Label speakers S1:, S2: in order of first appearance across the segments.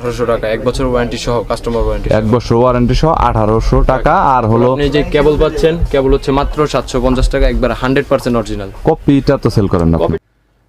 S1: আঠারোশো টাকা এক বছর ওয়ারেন্টি সহ কাস্টমার ওয়ারেন্টি
S2: এক বছর ওয়ারেন্টি সহ আঠারোশো টাকা আর হলো
S1: আপনি যে কেবল পাচ্ছেন কেবল হচ্ছে মাত্র সাতশো পঞ্চাশ টাকা একবার হান্ড্রেড পার্সেন্ট অরিজিনাল
S2: কপিটা তো সেল করেন না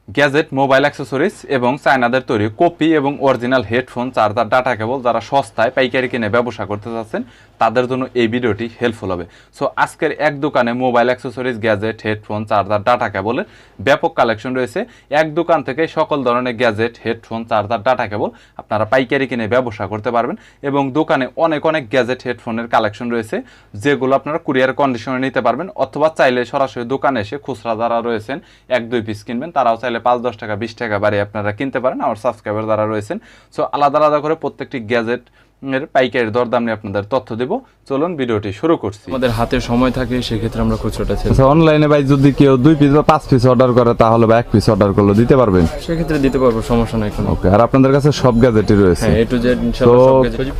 S3: গ্যাজেট মোবাইল অ্যাক্সেসরিজ এবং চায়নাদের তৈরি কপি এবং original headphone charger data cable যারা সস্তায় পাইকারি কিনে ব্যবসা করতে চাচ্ছেন তাদের জন্য এই ভিডিওটি হেল্পফুল হবে। সো আজকের এক দোকানে mobile accessories gadget headphone charger data কেবলের ব্যাপক কালেকশন রয়েছে। এক দোকান থেকে সকল ধরনের gadget headphone charger data cable আপনারা পাইকারি কিনে ব্যবসা করতে পারবেন এবং দোকানে অনেক অনেক গ্যাজেট হেডফোনের কালেকশন রয়েছে, যেগুলো আপনারা কুরিয়ার কন্ডিশনে নিতে পারবেন অথবা চাইলে সরাসরি দোকানে এসে খুচরা যারা রয়েছেন, এক, দুই পিস কিনবেন, তারাও চাইলে পাঁচ, দশ টাকা, বিশ টাকা বাড়িয়ে আপনারা কিনতে পারেন। আমার সাবস্ক্রাইবার যারা রয়েছেন সো আলাদা আলাদা করে প্রত্যেকটি গ্যাজেট এর পাইকারি দরদাম নিয়ে আপনাদের তথ্য দেব। চলুন ভিডিওটি শুরু করছি।
S1: আমাদের হাতে সময় থাকে সেক্ষেত্রে আমরা খুচরোটা ছেড়ে
S2: আচ্ছা অনলাইনে ভাই যদি কেউ দুই পিস বা পাঁচ পিস অর্ডার করে তাহলে বা এক পিস অর্ডার করলে দিতে পারবেন?
S1: সেক্ষেত্রে দিতে পারব সমস্যা নাই কোনো।
S2: ওকে আর আপনাদের কাছে সব গ্যাজেটই রয়েছে।
S1: হ্যাঁ এ টু জেড ইনশাআল্লাহ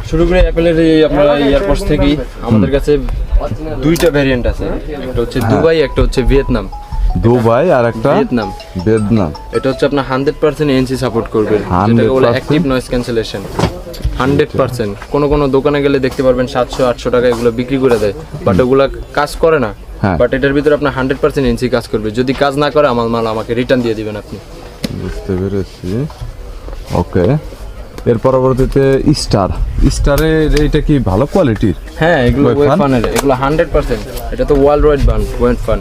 S1: শুরু করে অ্যাপেলের এই আপনার এয়ারপোর্টস থেকেই। আমাদের কাছে দুইটা ভ্যারিয়েন্ট আছে একটা হচ্ছে দুবাই একটা হচ্ছে ভিয়েতনাম।
S2: দুবাই আর একটা
S1: ভিয়েতনাম।
S2: ভিয়েতনাম।
S1: এটা হচ্ছে আপনার হান্ড্রেড পার্সেন্ট এনসি সাপোর্ট করবে।
S2: 100%
S1: যেটাকে বলে active noise cancellation hundred percent. কোনো কোনো দোকানে গেলে দেখতে পারবেন সাতশো আটশো টাকা এগুলো বিক্রি করে দেয়। বাট ওগুলো কাজ করে না।
S2: হ্যাঁ।
S1: বাট এটার ভিতরে আপনার হান্ড্রেড পার্সেন্ট এনসি কাজ করবে। যদি কাজ না করে আমার মাল আমাকে রিটার্ন দিয়ে দিবেন আপনি।
S2: বুঝতে পেরেছি। ওকে এর পরবর্তীতে স্টার স্টারে এইটা কি ভালো কোয়ালিটির
S1: হ্যাঁ এগুলো ওয়েফানের এগুলো হান্ড্রেড পার্সেন্ট এটা তো ওয়ার্ল্ড ওয়াইড বান
S2: ওয়েফান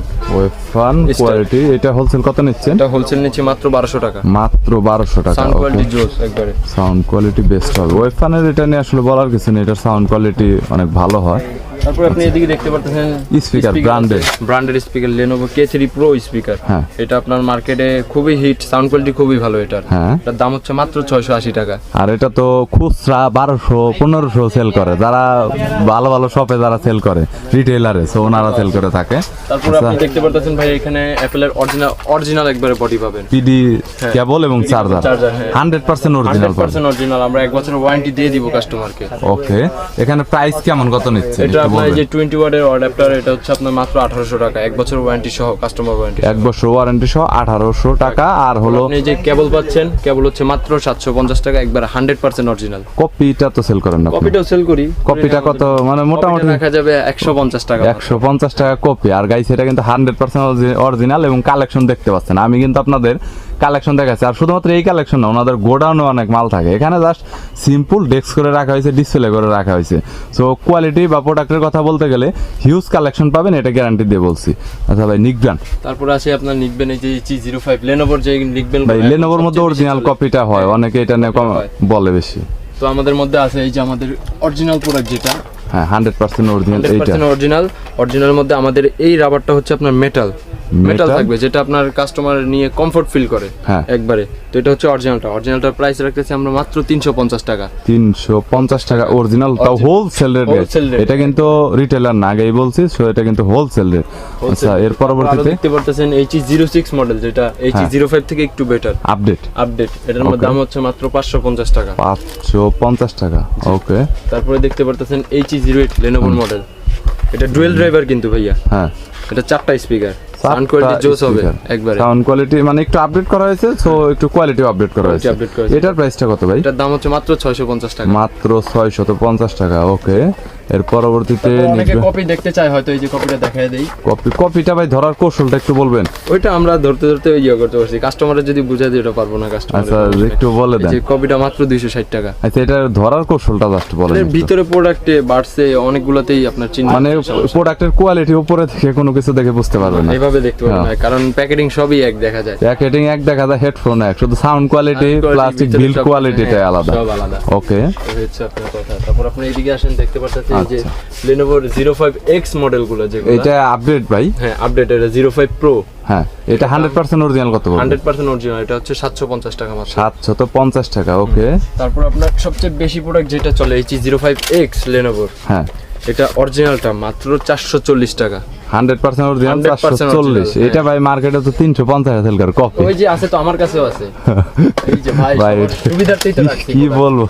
S1: ফান
S2: কোয়ালিটি এটা হোলসেল কত নিচ্ছেন?
S1: এটা হোলসেল নিচ্ছে মাত্র 1200 টাকা।
S2: মাত্র 1200 টাকা
S1: সাউন্ড কোয়ালিটি জোস একবারে।
S2: সাউন্ড কোয়ালিটি বেস্ট হবে। ওয়েফানের এটা নিয়ে আসলে বলার কিছু নেই এটা সাউন্ড কোয়ালিটি অনেক ভালো হয়।
S1: তারপর আপনি এদিকে দেখতে পাচ্ছেন
S2: Speaker, branded।
S1: Branded speaker Lenovo K3 Pro speaker
S2: হ্যাঁ।
S1: এটা আপনার মার্কেটে খুবই হিট সাউন্ড কোয়ালিটি খুবই ভালো এটার।
S2: হ্যাঁ।
S1: এটার দাম হচ্ছে মাত্র ছয়শো আশি টাকা।
S2: আর এটা তো খুচরা বারোশো পনেরোশো সেল করে। যারা ভালো ভালো শপে যারা সেল করে রিটেলারে সো ওনারা সেল করে থাকে।
S1: তারপর আপনি দেখতে পাচ্ছেন ভাই এখানে অ্যাপেলের অরিজিনাল অরিজিনাল একবারে বডি পাবেন।
S2: পিডি কেবল এবং চার্জার
S1: charger, হ্যাঁ।
S2: Hundred percent original
S1: hundred percent original আমরা এক বছরের ওয়ারেন্টি দিয়ে দিব কাস্টমারকে
S2: ওকে এখানে প্রাইস কেমন? কত নিচ্ছে?
S1: এটা আপনার এই যে টোয়েন্টি ওয়ার্ডের অ্যাডাপ্টার এটা হচ্ছে আপনার মাত্র আঠারোশো টাকা এক বছরের ওয়ারেন্টি সহ কাস্টমার ওয়ারেন্টি
S2: এক বছর ওয়ারেন্টি সহ আঠারোশো টাকা আর হলো
S1: আপনি যে কেবল পাচ্ছেন কেবল হচ্ছে মাত্র সাতশো পঞ্চাশ টাকা একবার হান্ড্রেড পার্সেন্ট অরিজিনাল
S2: কপিটা তো সেল করেন না।
S1: কপিটাও সেল করি
S2: কপিটা কত? মানে মোটামুটি
S1: রাখা যাবে একশো পঞ্চাশ টাকা
S2: একশো পঞ্চাশ টাকা কপি। আর গাইস এটা কিন্তু হান্ড্রেড পার্সেন্ট অরিজিনাল এবং কালেকশন দেখতে পাচ্ছেন। আমি কিন্তু আপনাদের কালেকশন দেখাচ্ছি। আর শুধুমাত্র এই কালেকশন না ওনাদের গোডাউনে অনেক মাল থাকে। এখানে জাস্ট সিম্পল ডেস্ক করে রাখা হয়েছে ডিসপ্লে করে রাখা হয়েছে। সো কোয়ালিটি বা প্রোডাক্টের কথা বলতে গেলে হিউজ কালেকশন পাবেন এটা গ্যারান্টি দিয়ে বলছি। আচ্ছা ভাই নিকব্রান
S1: তারপর আছে আপনার লিখবেন এই যে জি জিরো ফাইভ লেনোভোর যে লিখবেন
S2: ভাই লেনোভোর মধ্যে অরিজিনাল কপিটা হয় অনেকে এটা নিয়ে বলে বেশি।
S1: তো আমাদের মধ্যে আছে এই যে আমাদের অরিজিনাল প্রোডাক্ট যেটা।
S2: হ্যাঁ hundred percent original
S1: original original মধ্যে আমাদের এই রাবারটা হচ্ছে আপনার মেটাল মেটাল থাকবে যেটা আপনার কাস্টমার নিয়ে কমফোর্ট ফিল করে
S2: হ্যাঁ।
S1: একবারে। তো এটা হচ্ছে অরিজিনালটা অরিজিনালটার প্রাইস রাখতেছি আমরা মাত্র তিনশো পঞ্চাশ টাকা।
S2: তিনশো পঞ্চাশ টাকা অরিজিনাল তাও হোলসেল রেট। এটা কিন্তু রিটেলার না আগেই বলছি সো এটা কিন্তু হোলসেল রেট আচ্ছা এর পরবর্তীতে?
S1: দেখতে পারতেছেন এইচ জিরো সিক্স মডেল যেটা এইচ
S2: হ্যাঁ।
S1: জিরো ফাইভ থেকে একটু বেটার
S2: আপডেট
S1: আপডেট এটার মধ্যে দাম হচ্ছে মাত্র পাঁচশো পঞ্চাশ টাকা।
S2: পাঁচশো পঞ্চাশ টাকা ওকে।
S1: তারপরে দেখতে পারতেছেন এইচ জিরো এইট লেনোভোর মডেল এটা ডুয়েল ড্রাইভার কিন্তু ভাইয়া।
S2: হ্যাঁ।
S1: এটা চারটা স্পিকার সাউন্ড কোয়ালিটি জোস হবে একবারে।
S2: সাউন্ড কোয়ালিটি মানে একটু আপডেট করা হয়েছে সো একটু কোয়ালিটি আপডেট করা হয়েছে।
S1: update করা হয়েছে।
S2: এটার প্রাইসটা কত ভাই?
S1: এটার দাম হচ্ছে মাত্র টাকা।
S2: মাত্র ছয়শত পঞ্চাশ টাকা ওকে এর পরবর্তীতে
S1: অনেকে কপি দেখতে চায় হয়তো এই যে কপিটা দেখায় দেই।
S2: কপি কপিটা ভাই ধরার কৌশলটা একটু বলবেন।
S1: ওইটা আমরা ধরতে ধরতে ওই ইয়ে করতে পারছি। কাস্টমারের যদি বুঝাই দিই ওটা পারব না কাস্টমার
S2: আচ্ছা একটু বলে দেন।
S1: যে কপিটা মাত্র দুইশো ষাট টাকা।
S2: আচ্ছা এটা ধরার কৌশলটা জাস্ট বলেন
S1: এর ভিতরে প্রোডাক্টে বাড়ছে অনেকগুলোতেই আপনার চিহ্ন
S2: মানে প্রোডাক্টের কোয়ালিটি উপরে থেকে কোনো কিছু দেখে বুঝতে পারবেন না।
S1: এইভাবে দেখতে পারবেন
S2: হ্যাঁ।
S1: না কারণ প্যাকেটিং সবই এক দেখা যায়।
S2: প্যাকেটিং এক দেখা যায় হেডফোন এক। শুধু সাউন্ড কোয়ালিটি প্লাস্টিক বিল্ড
S1: হ্যাঁ,
S2: আলাদা।
S1: সব আলাদা।
S2: ওকে
S1: হচ্ছে আপনার কথা। তারপর আপনি এদিকে আসেন দেখতে পাচ্ছেন এই যে
S2: আচ্ছা।
S1: ফাইভ এক্স মডেলগুলো যেগুলো।
S2: এটা আপডেট ভাই।
S1: হ্যাঁ আপডেট এটা জিরো ফাইভ প্রো
S2: হ্যাঁ এটা হান্ড্রেড পার্সেন্ট অরিজিনাল কত
S1: হান্ড্রেড পার্সেন্ট অরিজিনাল এটা হচ্ছে সাতশো পঞ্চাশ টাকা মাত্র।
S2: সাতশত পঞ্চাশ টাকা ওকে
S1: তারপর আপনার সবচেয়ে বেশি প্রোডাক্ট যেটা চলে ফাইভ এক্স লেনোভোর
S2: হ্যাঁ।
S1: এটা অরিজিনালটা মাত্র চারশো চল্লিশ টাকা।
S2: হান্ড্রেড পার্সেন্ট অরিজিনাল চারশো চল্লিশ। এটা ভাই মার্কেটে তো তিনশো পঞ্চাশ সেল করে কপি
S1: ওই যে আছে তো আমার কাছেও আছে। ভাই
S2: কি বলব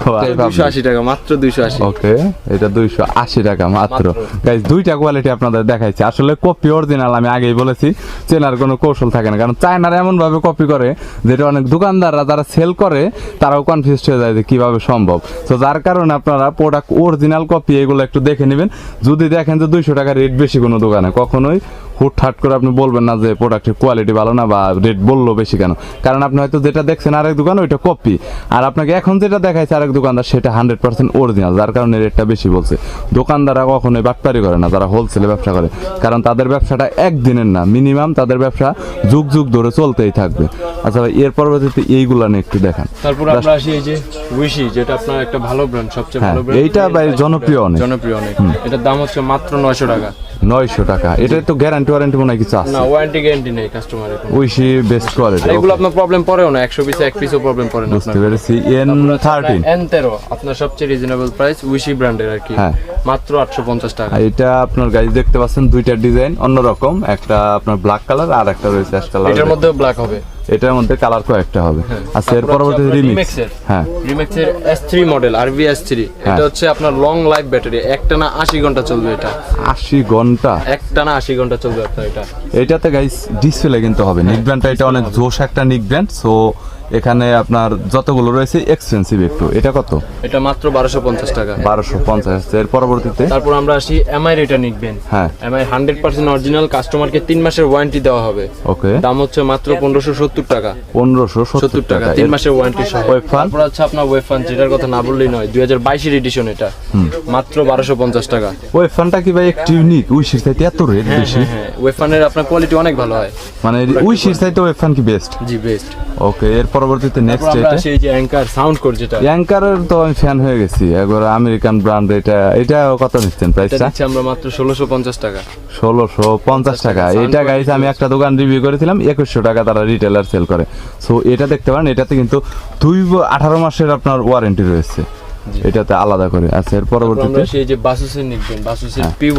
S1: দুশো আশি টাকা মাত্র দুইশো আশি।
S2: ওকে এটা দুইশো আশি টাকা মাত্র।
S1: মাত্র।
S2: গাইজ দুইটা কোয়ালিটি আপনাদের দেখাইছি। আসলে কপি অরিজিনাল আমি আগেই বলেছি চেনার কোনো কৌশল থাকে না। কারণ চায়নার এমন ভাবে কপি করে যেটা অনেক দোকানদাররা যারা সেল করে তারাও কনফিউজ হয়ে যায় যে কীভাবে সম্ভব। তো যার কারণে আপনারা প্রোডাক্ট অরিজিনাল কপি এগুলো একটু দেখে নেবেন। যদি দেখেন যে দুইশো টাকা রেট বেশি কোনো দোকানে কখনোই হুট হাট করে আপনি বলবেন না যে প্রোডাক্টের কোয়ালিটি ভালো না বা রেট বলল বেশি কেন? কারণ আপনি হয়তো যেটা দেখছেন আরেক দোকান ওইটা কপি আর আপনাকে এখন যেটা দেখাইছে আরেক দোকানদার সেটা হান্ড্রেড পার্সেন্ট অরিজিনাল যার কারণে রেটটা বেশি বলছে। দোকানদাররা কখনোই বাটপারি করে না যারা হোলসেলে ব্যবসা করে। কারণ তাদের ব্যবসাটা একদিনের না মিনিমাম তাদের ব্যবসা যুগ যুগ ধরে চলতেই থাকবে। আচ্ছা ভাই এর পরবর্তীতে এইগুলা নিয়ে একটু দেখান।
S1: তারপর আমরা আসি এই যে উইশি যেটা আপনার একটা ভালো ব্র্যান্ড সবচেয়ে
S2: হ্যাঁ
S1: ভালো ব্র্যান্ড
S2: এইটা ভাই জনপ্রিয় অনেক।
S1: জনপ্রিয় অনেক। এটার দাম হচ্ছে মাত্র নয়শো টাকা।
S2: নয়শো টাকা। এটা তো গ্যারান্টি ওয়ারেন্টি মনে কিছু আছে?
S1: না ওয়ারেন্টি গ্যারান্টি নেই কাস্টমার এখন
S2: উইসি বেস্ট কোয়ালিটি
S1: এগুলো আপনার প্রবলেম পড়েও না একশো পিসে এক পিসও প্রবলেম পড়ে না
S2: বুঝতে পেরেছি। এন থার্টিন
S1: এন তেরো আপনার সবচেয়ে রিজনেবল প্রাইস উইশি ব্র্যান্ডের আর কি।
S2: হ্যাঁ।
S1: মাত্র আটশো পঞ্চাশ টাকা।
S2: এটা আপনার গাড়ি দেখতে পাচ্ছেন দুইটা ডিজাইন অন্যরকম। একটা আপনার ব্ল্যাক কালার আর একটা রয়েছে অ্যাশ কালার
S1: এটার ব্ল্যাক হবে।
S2: এটার মধ্যে কালার কয়েকটা হবে। আর এর পরবর্তী রিমিক্স হ্যাঁ।
S1: রিমিক্সের S3 মডেল আর ভি এস থ্রি
S2: হ্যাঁ।
S1: এটা হচ্ছে আপনার লং লাইফ ব্যাটারি একটা না আশি ঘণ্টা চলবে এটা।
S2: আশি ঘণ্টা?
S1: একটা না আশি ঘণ্টা চলবে আপনার এটা।
S2: এটাতে গাইস ডিসপ্লে কিন্তু হবে। নিক ব্র্যান্ডটা এটা অনেক জোশ একটা নিক ব্র্যান্ড সো এখানে আপনার যতগুলো রয়েছে এক্সপেন্সিভ একটু। এটা কত?
S1: এটা মাত্র বারোশো পঞ্চাশ টাকা।
S2: বারোশো পঞ্চাশ এর পরবর্তীতে?
S1: তারপর আমরা আসি এমআই রেটা নিকবেন
S2: হ্যাঁ।
S1: এমআই হান্ড্রেড পার্সেন্ট অরিজিনাল কাস্টমারকে তিন মাসের ওয়ারেন্টি দেওয়া হবে।
S2: ওকে
S1: দাম হচ্ছে মাত্র পনেরোশো সত্তর টাকা।
S2: পনেরোশো সত্তর
S1: টাকা তিন মাসের ওয়ারেন্টি সহ।
S2: Wave
S1: তারপর হচ্ছে আপনার ওয়েব ফান যেটার কথা না বললেই নয় দুই হাজার বাইশের এডিশন এটা। মাত্র বারোশো পঞ্চাশ টাকা।
S2: ওই ফ্যানটা কি ভাই একটু ইউনিক উইশির চাইতে এত রেট বেশি?
S1: হ্যাঁ ওয়েব ফানের আপনার কোয়ালিটি অনেক ভালো হয়।
S2: মানে উইশির চাইতে ওই ফ্যান কি বেস্ট
S1: জি বেস্ট
S2: ওকে এর পরবর্তীতে নেক্সট এটা
S1: আসি এই যে অ্যাঙ্কার সাউন্ড যেটা।
S2: অ্যাঙ্কারের তো আমি ফ্যান হয়ে গেছি। একবার আমেরিকান ব্র্যান্ড এটা এটা কত নিচ্ছেন প্রাইসটা
S1: আমরা মাত্র ষোলোশো পঞ্চাশ টাকা।
S2: ষোলোশো পঞ্চাশ টাকা। এটা গাইস আমি একটা দোকান রিভিউ করেছিলাম একুশশো টাকা তারা রিটেলার সেল করে। সো এটা দেখতে পারেন এটাতে কিন্তু দুই ব- আঠারো মাসের আপনার ওয়ারেন্টি রয়েছে। এটাতে আলাদা করে। আচ্ছা এর পরবর্তীতে?
S1: সেই যে বাসুসের নিকবেন বাসুসের পি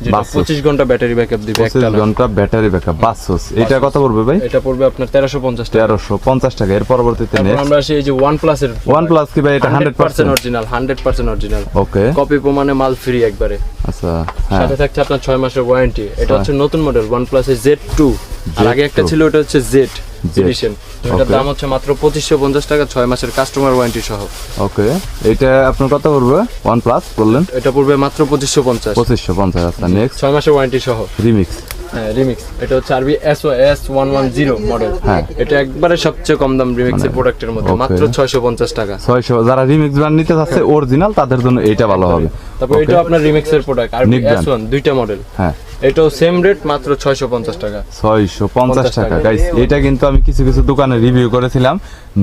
S1: ওয়ান যেটা
S2: Basus।
S1: পঁচিশ ঘণ্টা ব্যাটারি ব্যাকআপ দিবে
S2: পঁচিশ
S1: একটা না।
S2: ঘণ্টা ব্যাটারি ব্যাকআপ বাসস। এটা কত পড়বে ভাই?
S1: এটা পড়বে আপনার তেরোশো পঞ্চাশ টাকা।
S2: তেরোশো পঞ্চাশ টাকা এর পরবর্তীতে নেক্সট
S1: আমরা আসি এই যে
S2: ওয়ানের প্লাস কি ভাই এটা hundred percent
S1: original hundred percent original
S2: okay
S1: copy প্রমাণে মাল ফ্রি একবারে।
S2: আচ্ছা হ্যাঁ।
S1: সাথে থাকছে আপনার ছয় মাসের ওয়ারেন্টি এটা হচ্ছে নতুন মডেল ওয়ান প্লাসের জেড টু আর আগে একটা ছিল ওটা হচ্ছে জেড
S2: Z,
S1: এডিশন এটার দাম হচ্ছে মাত্র পঁচিশশো পঞ্চাশ টাকা ছয় মাসের কাস্টমার ওয়ারেন্টি সহ।
S2: ওকে এটা আপনার কত পড়বে? ওয়ান প্লাস বললেন?
S1: এটা পড়বে মাত্র পঁচিশশো পঞ্চাশ।
S2: পঁচিশশো পঞ্চাশ আচ্ছা নেক্সট
S1: ছয় মাসের ওয়ারেন্টি সহ।
S2: রিমিক্স
S1: হ্যাঁ রিমিক্স এটা হচ্ছে R B S O S one one zero model
S2: হ্যাঁ।
S1: এটা একবারে সবচেয়ে কম দাম রিমিক্সের প্রোডাক্টের মধ্যে মাত্র ছয়শো পঞ্চাশ টাকা।
S2: ছয়শো যারা রিমিক্স ব্র্যান্ড নিতে চাচ্ছে অরিজিনাল তাদের জন্য এইটা ভালো হবে।
S1: তারপর. এটা আপনার রিমিক্সের প্রোডাক্ট এস ওয়ান দুইটা মডেল
S2: হ্যাঁ।
S1: এটাও সেম রেট মাত্র ছয়শো পঞ্চাশ টাকা।
S2: ছয়শো পঞ্চাশ টাকা।
S1: টাকা।
S2: গাইস এটা কিন্তু আমি কিছু কিছু দোকানে রিভিউ করেছিলাম।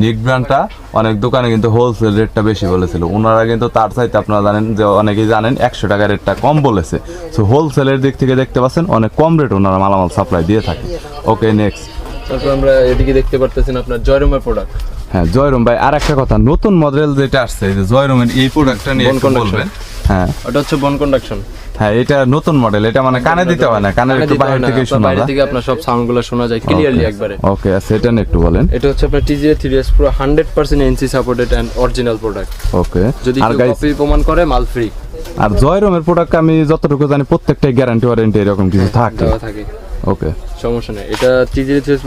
S2: নিক ব্র্যান্ডটা অনেক দোকানে কিন্তু হোলসেল রেটটা বেশি বলেছিল। ওনারা কিন্তু তার চাইতে আপনারা জানেন যে অনেকেই জানেন একশো টাকা রেটটা কম বলেছে। সো হোলসেলের দিক থেকে দেখতে পাচ্ছেন অনেক কম রেট ওনারা মালামাল সাপ্লাই দিয়ে থাকে। ওকে নেক্সট
S1: তারপর আমরা এদিকে দেখতে পারতেছেন আপনার জয়রুমের প্রোডাক্ট
S2: হ্যাঁ জয়রুম ভাই আর একটা কথা। নতুন মডেল যেটা আসছে এই যে জয়রুমের এই প্রোডাক্টটা নিয়ে বলবেন। হ্যাঁ।
S1: ওটা হচ্ছে বন কন্ডাকশন
S2: হ্যাঁ এটা নতুন মডেল এটা মানে কানে দিতে হয় না কানের একটু বাইরে থেকে শোনা
S1: বাইরে
S2: যায়।
S1: থেকে আপনার সব সাউন্ড শোনা যায় ক্লিয়ারলি একবারে।
S2: ওকে একটু বলেন।
S1: এটা হচ্ছে আপনার T G A three S পুরো hundred percent NC supported original product
S2: okay
S1: যদি কপি প্রমাণ করে মাল ফ্রি
S2: আর জয়রমের প্রোডাক্ট আমি যতটুকু জানি প্রত্যেকটাই গ্যারান্টি ওয়ারেন্টি এরকম কিছু থাকে।
S1: দেওয়া থাকে।
S2: ওকে
S1: সমস্যা নেই। এটা থ্রি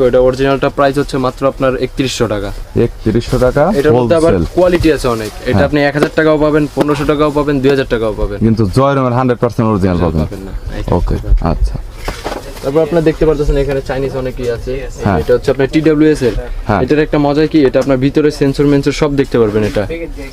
S1: এটা অরিজিনালটা প্রাইস হচ্ছে মাত্র আপনার একত্রিশশো টাকা।
S2: একত্রিশশো টাকা
S1: এটার মধ্যে আবার কোয়ালিটি আছে অনেক। এটা
S2: হ্যাঁ।
S1: আপনি এক হাজার টাকাও পাবেন পনেরোশো টাকাও পাবেন দুই হাজার টাকাও পাবেন।
S2: কিন্তু জয়রমের হান্ড্রেড পার্সেন্ট অরিজিনাল পাবেন।
S1: পাবেন না।
S2: ওকে আচ্ছা।
S1: তারপর আপনার দেখতে পারতেছেন এখানে চাইনিজ অনেকই আছে।
S2: হ্যাঁ।
S1: এটা হচ্ছে আপনার টিডব্লিউএস এর।
S2: হ্যাঁ।
S1: এটার একটা মজা কি? এটা আপনার ভিতরে সেন্সর মেন্সর সব দেখতে পারবেন এটা।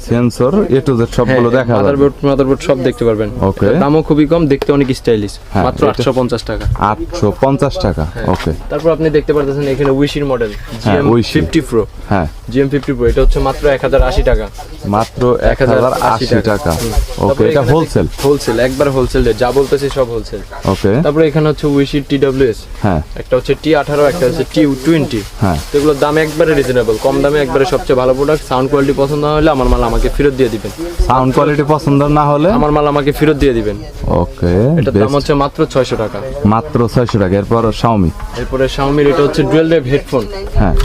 S2: সেন্সর এ টু জেড সবগুলো দেখা যাবে।
S1: মাদারবোর্ড মাদারবোর্ড সব দেখতে পারবেন. এটার দামও খুবই কম দেখতে অনেক স্টাইলিশ
S2: হ্যাঁ,
S1: মাত্র
S2: এটা-
S1: আটশো পঞ্চাশ টাকা।
S2: আটশো পঞ্চাশ টাকা ওকে
S1: তারপর আপনি দেখতে পারতেছেন এখানে উইশির মডেল জিএম
S2: Wish-ই।
S1: ফিফটি প্রো
S2: হ্যাঁ।
S1: জিএম ফিফটি প্রো এটা হচ্ছে মাত্র এক হাজার আশি টাকা।
S2: মাত্র এক হাজার আশি টাকা। ওকে এটা হোলসেল
S1: হোলসেল একবার হোলসেল যা বলতেছি সব হোলসেল
S2: ওকে
S1: তারপরে এখানে হচ্ছে উইশির টি টি
S2: হ্যাঁ।
S1: একটা হচ্ছে টি আঠারো একটা হচ্ছে টি টোয়েন্টি
S2: হ্যাঁ।
S1: এগুলোর দাম একবারে রিজনেবল কম দামে একবারে সবচেয়ে ভালো প্রোডাক্ট সাউন্ড কোয়ালিটি পছন্দ না হলে আমার মাল আমাকে ফেরত দিয়ে দিবেন।
S2: সাউন্ড কোয়ালিটি পছন্দ না হলে?
S1: আমার মাল আমাকে ফেরত দিয়ে দিবেন।
S2: ওকে
S1: এটার দাম হচ্ছে মাত্র ছয়শো টাকা।
S2: মাত্র ছয়শো টাকা এরপর শাওমি
S1: এরপরে শাওমির এটা হচ্ছে ডুয়েল ওয়েভ হেডফোন
S2: হ্যাঁ।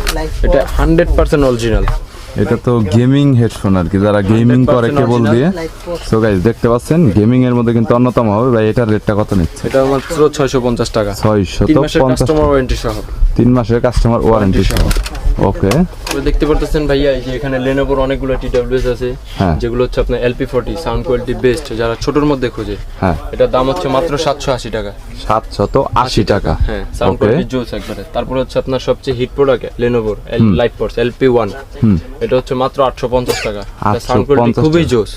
S1: এটা হান্ড্রেড পার্সেন্ট অরিজিনাল
S2: এটা তো গেমিং হেডফোন আর কি যারা গেমিং করে কেবল দিয়ে। সো গাইস দেখতে পাচ্ছেন গেমিং এর মধ্যে কিন্তু অন্যতম হবে। ভাই এটার রেটটা কত নিচ্ছে?
S1: এটা মাত্র ছয়শো পঞ্চাশ টাকা।
S2: ছয়শো
S1: তিন
S2: তো
S1: মাসের
S2: পঞ্চাশ
S1: কাস্টমার ওয়ারেন্টি সহ।
S2: 3 মাসের কাস্টমার ওয়ারেন্টি সহ। ওকে
S1: দেখতে পারতেছেন ভাইয়া এই যে এখানে লেনোভোর অনেকগুলো টি আছে
S2: হ্যাঁ।
S1: যেগুলো হচ্ছে আপনার LP forty sound quality best যারা ছোটর মধ্যে খোঁজে।
S2: হ্যাঁ।
S1: এটার দাম হচ্ছে মাত্র সাতশো আশি টাকা।
S2: সাতশত আশি টাকা।
S1: হ্যাঁ সাউন্ড কোয়ালিটি জোস একবারে। তারপরে হচ্ছে আপনার সবচেয়ে হিট প্রোডাক্ট লেনোভোর লাইট পড়স এলপি ওয়ান এটা হচ্ছে মাত্র আটশো পঞ্চাশ টাকা। সাউন্ড কোয়ালিটি খুবই জোস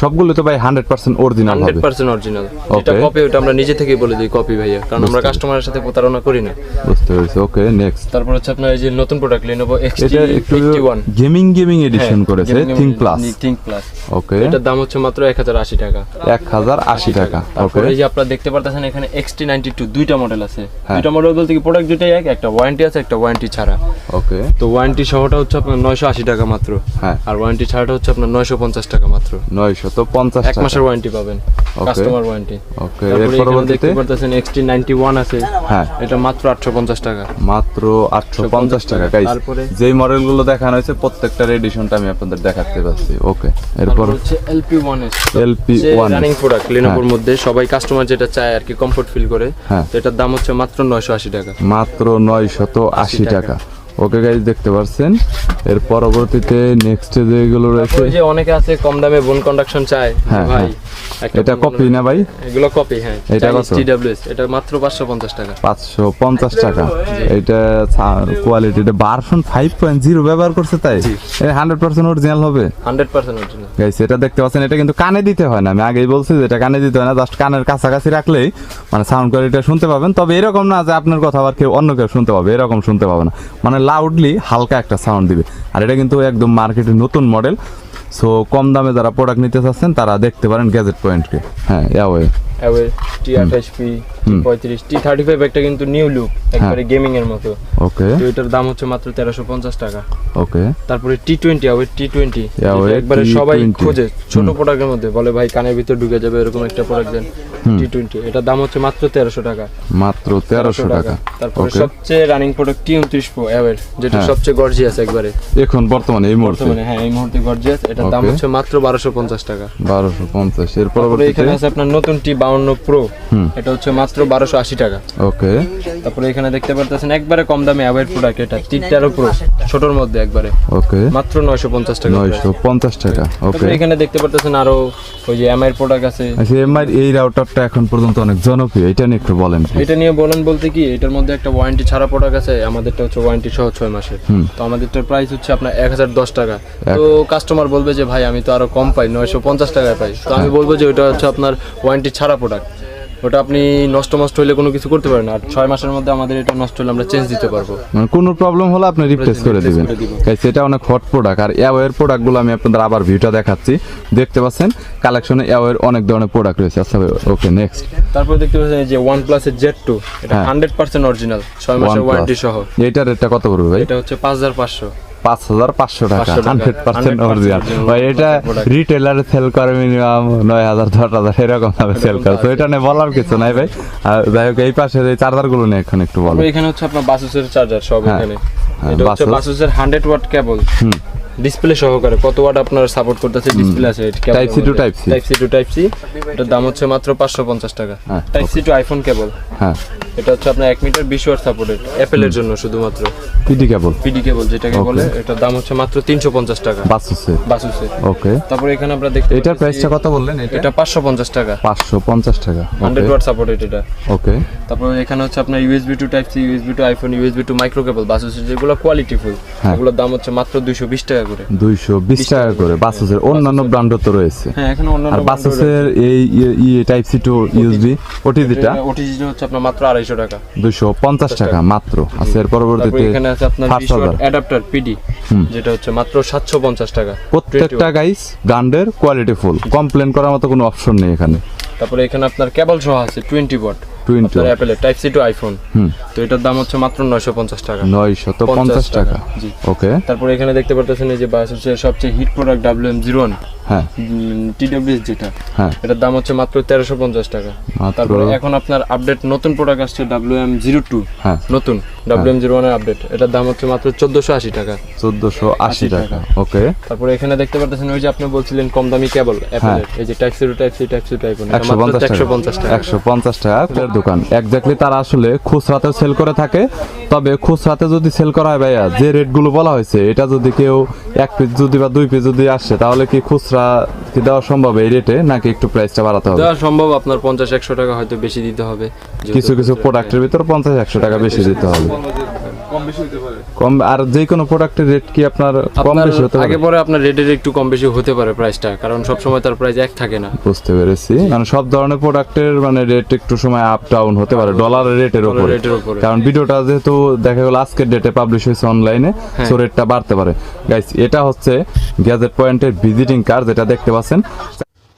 S2: সবগুলো তো ভাই হান্ড্রেড পার্সেন্ট অরিজিনাল
S1: হান্ড্রেড
S2: হবে
S1: পার্সেন্ট অরিজিনাল যেটা
S2: Okay.
S1: কপি ওটা আমরা নিজে থেকেই বলে দিই কপি ভাইয়া কারণ আমরা কাস্টমারের সাথে প্রতারণা করি না।
S2: বুঝতে পেরেছি। ওকে নেক্সট
S1: তারপর হচ্ছে আপনার এই যে নতুন প্রোডাক্ট লেনোভো এক্সটি
S2: এটা একটু
S1: eighty one
S2: gaming gaming edition করেছে think plus
S1: think plus
S2: okay
S1: এটার দাম হচ্ছে মাত্র এক হাজার আশি টাকা।
S2: এক হাজার আশি টাকা। ওকে
S1: এই যে আপনারা দেখতে পারতেছেন এখানে এক্সটি নাইনটি টু দুইটা মডেল আছে।
S2: হ্যাঁ।
S1: দুইটা মডেল বলতে কি প্রোডাক্ট দুইটাই এক একটা ওয়ারেন্টি আছে একটা ওয়ারেন্টি ছাড়া।
S2: ওকে
S1: তো ওয়ারেন্টি সহটা হচ্ছে আপনার নয়শো আশি টাকা মাত্র।
S2: হ্যাঁ।
S1: আর ওয়ারেন্টি ছাড়াটা হচ্ছে আপনার নয়শো পঞ্চাশ টাকা মাত্র।
S2: নয়শত পঞ্চাশ
S1: এক
S2: টাকা।
S1: মাসের ওয়ারেন্টি পাবেন কাস্টমার ওয়ারেন্টি
S2: ওকে এর পরবর্তীতে?
S1: দেখতে পারতেছেন এক্সটি নাইনটি ওয়ান আছে।
S2: হ্যাঁ।
S1: এটা মাত্র আটশো পঞ্চাশ টাকা।
S2: মাত্র আটশো পঞ্চাশ টাকা। গাইস যেই মডেলগুলো দেখানো হয়েছে প্রত্যেকটার এডিশনটা আমি আপনাদের দেখাতে পারছি। ওকে এরপর
S1: হচ্ছে LP one S
S2: LP one
S1: running product লেনোভোর মধ্যে সবাই কাস্টমার যেটা চায় আর কি কমফোর্ট ফিল করে
S2: হ্যাঁ।
S1: তো এটার দাম হচ্ছে মাত্র নয়শো আশি টাকা।
S2: মাত্র নয়শত আশি
S1: টাকা।
S2: ওকে গাইজ দেখতে পাচ্ছেন এর পরবর্তীতে নেক্সট যেগুলো রয়েছে
S1: যে অনেকে আছে কম দামে বোন কন্ডাকশন চায়
S2: হ্যাঁ,
S1: ভাই।
S2: হ্যাঁ। এটা কপি না ভাই?
S1: এগুলো কপি হ্যাঁ।
S2: এটা কত?
S1: টিডব্লিউএস এটা মাত্র 550 টাকা।
S2: পাঁচশো পঞ্চাশ টাকা। এটা কোয়ালিটি এটা ভার্সন ফাইভ পয়েন্ট জিরো ব্যবহার করছে তাই? এটা হান্ড্রেড পার্সেন্ট অরিজিনাল হবে।
S1: 100% অরিজিনাল
S2: গাইস এটা দেখতে পাচ্ছেন এটা কিন্তু কানে দিতে হয় না। আমি আগেই বলছি যে এটা কানে দিতে হয় না জাস্ট কানের কাছাকাছি রাখলেই মানে সাউন্ড কোয়ালিটি শুনতে পাবেন। তবে এরকম না যে আপনার কথা আবার কেউ অন্য কেউ শুনতে পাবে এরকম শুনতে পাবে না। মানে লাউডলি হালকা একটা সাউন্ড দিবে। আর এটা কিন্তু একদম মার্কেটের নতুন মডেল সো কম দামে যারা প্রোডাক্ট নিতে চাচ্ছেন তারা দেখতে পারেন গ্যাজেট পয়েন্টকে হ্যাঁ ইয়াওয়ে
S1: অ্যাওয়ে টি 28 পি পঁয়ত্রিশ টি থার্টি ফাইভ একটা কিন্তু নিউ লুক একবারে গেমিং এর মতো।
S2: ওকে
S1: তো এটার দাম হচ্ছে মাত্র তেরোশো পঞ্চাশ টাকা।
S2: ওকে
S1: তারপরে T twenty away T twenty একবারে সবাই খোঁজে ছোট প্রোডাক্টের মধ্যে। বলে ভাই কানের ভিতর ঢুকে যাবে এরকম একটা প্রোডাক্ট দেন। টি টোয়েন্টি এটার দাম হচ্ছে মাত্র তেরোশো টাকা।
S2: মাত্র তেরোশো টাকা।
S1: তারপরে সবচেয়ে রানিং প্রোডাক্ট টি উনত্রিশ প্রো অ্যাওয়ের যেটা
S2: হ্যাঁ।
S1: সবচেয়ে গর্জিয়াস একবারে।
S2: এখন বর্তমানে এই মুহূর্তে।
S1: হ্যাঁ এই মুহূর্তে গর্জিয়াস এটার দাম হচ্ছে মাত্র বারোশো পঞ্চাশ টাকা।
S2: বারোশো পঞ্চাশ। এর
S1: তারপরে
S2: পরবর্তীতে?
S1: এখানে আছে আপনার নতুন টি বাউন্ন প্রো। এটা হচ্ছে মাত্র বারোশো আশি টাকা।
S2: ওকে
S1: তারপরে এখানে দেখতে পারতেছেন একবারে কম দামে অ্যাওয়ের প্রোডাক্ট এটা প্রো ছোটোর মধ্যে একবারে।
S2: ওকে
S1: মাত্র নয়শো পঞ্চাশ টাকা
S2: নয়শো পঞ্চাশ টাকা। ওকে
S1: এখানে দেখতে পারতেছেন আরও ওই যে এমআই প্রোডাক্ট আছে।
S2: আচ্ছা এমআই এই রাউটারটা এখন পর্যন্ত অনেক জনপ্রিয়। এটা নিয়ে একটু বলেন
S1: এটা নিয়ে বলেন বলতে কি এটার মধ্যে একটা ওয়ারেন্টি ছাড়া প্রোডাক্ট আছে আমাদেরটা হচ্ছে ওয়ারেন্টি সহ ছয় মাসের। তো আমাদেরটার প্রাইস হচ্ছে আপনার এক হাজার দশ টাকা। তো কাস্টমার বলবে যে ভাই আমি তো আরও কম পাই নয়শো পঞ্চাশ টাকায় পাই। তো আমি বলব যে ওটা হচ্ছে আপনার ওয়ারেন্টি ছাড়া প্রোডাক্ট ওটা আপনি নষ্ট নষ্ট হলে কোনো কিছু করতে পারেন না। আর ছয় মাসের মধ্যে আমাদের এটা নষ্ট হলে আমরা চেঞ্জ দিতে পারব।
S2: মানে কোনো প্রবলেম হলে আপনি রিপ্লেস করে দিবেন। গাইস এটা অনেক হট প্রোডাক্ট আর অ্যাওয়ের প্রোডাক্টগুলো আমি আপনাদের আবার ভিউটা দেখাচ্ছি। দেখতে পাচ্ছেন কালেকশনে অ্যাওয়ের অনেক ধরনের প্রোডাক্ট রয়েছে। আচ্ছা ওকে নেক্সট
S1: তারপর দেখতে পাচ্ছেন এই যে ওয়ান প্লাসের জেড টু এটা। হান্ড্রেড পার্সেন্ট অরিজিনাল ছয় মাসের ওয়ারেন্টি সহ।
S2: এইটার রেটটা কত পড়বে ভাই?
S1: এটা হচ্ছে পাঁচ হাজার পাঁচশো।
S2: পাঁচ হাজার পাঁচশো টাকা হান্ড্রেড পার্সেন্ট অরিজিনাল ভাই এটা। রিটেলারে সেল করে মিনিমাম নয় হাজার দশ হাজার এরকম ভাবে সেল করে। তো এটা নিয়ে বলার কিছু নাই ভাই। আর যাই হোক এই পাশের এই চার্জারগুলো নিয়ে এখন একটু বলো।
S1: এখানে হচ্ছে আপনার বাসুসের চার্জার সব
S2: হ্যাঁ।
S1: এখানে। এটা হচ্ছে বাসুসের হান্ড্রেড ওয়াট কেবল ডিসপ্লে সহকারে কত ওয়াট আপনার সাপোর্ট করতেছে? ডিসপ্লে আছে
S2: Type C to Type C।
S1: Type C to type C এটার দাম হচ্ছে মাত্র পাঁচশো পঞ্চাশ টাকা।
S2: হ্যাঁ,
S1: type C to iPhone cable.
S2: হ্যাঁ।
S1: এটা হচ্ছে আপনার এক মিটার বিশ ওয়াট সাপোর্টেড অ্যাপেলের জন্য শুধুমাত্র।
S2: PD cable?
S1: পিডি কেবল যেটাকে বলে এটার দাম হচ্ছে মাত্র তিনশো পঞ্চাশ টাকা।
S2: বাসুসের।
S1: বাসুসের।
S2: ওকে
S1: তারপরে এখানে আমরা দেখতে
S2: এটার প্রাইসটা কত বললেন এটা?
S1: এটা পাঁচশো পঞ্চাশ টাকা।
S2: পাঁচশো পঞ্চাশ টাকা।
S1: হান্ড্রেড
S2: ওকে
S1: ওয়াট সাপোর্টেড এটা।
S2: ওকে
S1: তারপরে এখানে হচ্ছে আপনার USB to type C USB to iPhone USB to micro cable বাসুসের যেগুলো কোয়ালিটি ফুল
S2: হ্যাঁ।
S1: এগুলোর দাম হচ্ছে মাত্র দুইশো বিশ টাকা করে।
S2: দুইশো বিশ টাকা করে। বাসুসের অন্যান্য ব্র্যান্ডও তো রয়েছে।
S1: হ্যাঁ এখন অন্যান্য
S2: আর বাসুসের এই টাইপ সি টু ইউএসবি ওটিজিটা
S1: ওটিজি হচ্ছে আপনার মাত্র আড়াইশো টাকা।
S2: দুইশো পঞ্চাশ টাকা মাত্র। এর পরবর্তীতে
S1: এখানে আছে আপনার
S2: পাঁচ
S1: বিশ
S2: হাজার
S1: অ্যাডাপ্টার পিডি যেটা হচ্ছে মাত্র সাতশো পঞ্চাশ টাকা।
S2: প্রত্যেকটা গাইস ব্র্যান্ডের কোয়ালিটি ফুল কমপ্লেন করার মতো কোনো অপশন নেই এখানে।
S1: তারপরে এখানে আপনার কেবল সহ আছে টোয়েন্টি ওয়াট
S2: Two।
S1: অ্যাপেলের টাইপ সি টু আইফোন তো এটার দাম হচ্ছে মাত্র নয়শো পঞ্চাশ টাকা।
S2: নয়শো তো
S1: 50
S2: পঞ্চাশ টাকা।
S1: জি।
S2: ওকে
S1: তারপরে এখানে দেখতে পারতেছেন এই যে বাস হচ্ছে সবচেয়ে hit product W M zero one
S2: হ্যাঁ।
S1: টিডব্লিউএস যেটা।
S2: হ্যাঁ।
S1: এটার দাম হচ্ছে মাত্র তেরোশো পঞ্চাশ টাকা। তারপরে এখন আপনার আপডেট নতুন প্রোডাক্ট আসছে ডাব্লিউ এম জিরো টু
S2: হ্যাঁ।
S1: নতুন ডাব্লিউ এম জিরো ওয়ানের আপডেট এটার দাম হচ্ছে মাত্র চোদ্দোশো আশি টাকা।
S2: চোদ্দশো আশি টাকা। ওকে
S1: তারপরে এখানে দেখতে পারতেছেন ওই যে আপনি বলছিলেন কম দামি কেবল অ্যাপেলের এই যে type C to type C type C type
S2: হ্যাঁ। একশো পঞ্চাশ টাকা। একশো পঞ্চাশ টাকা। দোকান। একজাক্টলি তারা আসলে খুচরাতে সেল করে থাকে তবে খুচরাতে যদি সেল করা হয় ভাইয়া যে রেটগুলো বলা হয়েছে এটা যদি কেউ এক পিস যদি বা দুই পিস যদি আসে তাহলে কি খুচরা কি দেওয়া সম্ভব এই রেটে নাকি একটু প্রাইসটা বাড়াতে হবে?
S1: দেওয়া সম্ভব আপনার পঞ্চাশ একশো টাকা হয়তো বেশি দিতে হবে
S2: কিছু কিছু প্রোডাক্টের ভিতর পঞ্চাশ একশো টাকা বেশি দিতে হবে। কম আর যে কোনো প্রোডাক্টের রেট কি আপনার কম বেশি হতে পারে?
S1: আগে পরে আপনার রেটের একটু কম বেশি হতে পারে প্রাইসটা কারণ সব সময় তার প্রাইস এক থাকে না।
S2: বুঝতে পেরেছি। মানে সব ধরনের প্রোডাক্টের মানে রেট একটু সময় আপ ডাউন হতে পারে ডলারের রেটের উপরে।
S1: রেটের উপরে।
S2: কারণ ভিডিওটা যেহেতু দেখা গেল আজকের ডেটে পাবলিশ হয়েছে অনলাইনে। সো রেটটা বাড়তে পারে। গাইস এটা হচ্ছে গ্যাজেট পয়েন্টের ভিজিটিং কার্ড যেটা দেখতে পাচ্ছেন।